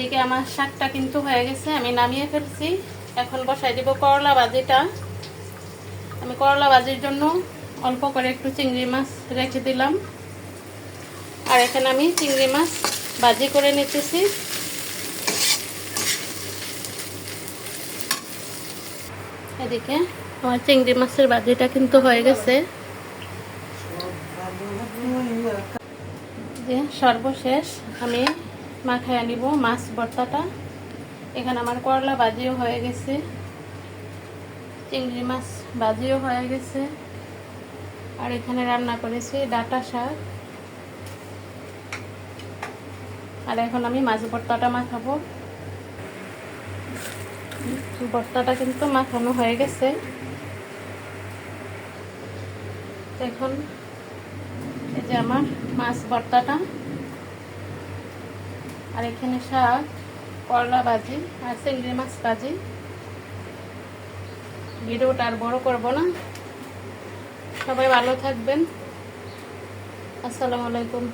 এদিকে আমার শাকটা কিন্তু হয়ে গেছে, আমি নামিয়ে ফেলছি। এখন বসাই দিব করলা ভাজিটা। আমি করলা ভাজির জন্য অল্প করে একটু চিংড়ি মাছ রেখে দিলাম। আর এখানে আমি চিংড়ি মাছ ভাজি করে নিতেছি। এদিকে আমার চিংড়ি মাছের ভাজিটা কিন্তু হয়ে গেছে। সর্বশেষ আমি মাখায় নিব, মাছ ভর্তাটা। এখানে আমার করলা বাজিও হয়ে গেছে। চিংড়ি মাছ বাজিও হয়ে গেছে। আর এখানে রান্না করেছি ডাটা শাক। আর এখন আমি মাছ ভর্তাটা মাখাবো। ভর্তাটা কিন্তু মাখানো হয়ে গেছে। এখন এই যে আমার মাছ ভর্তাটা। আর এখানে শাক, করলা ভাজি আর চিংড়ি মাছ ভাজি। ভিডিওটা আর বড় করব না। সবাই ভালো থাকবেন। আসসালামু আলাইকুম।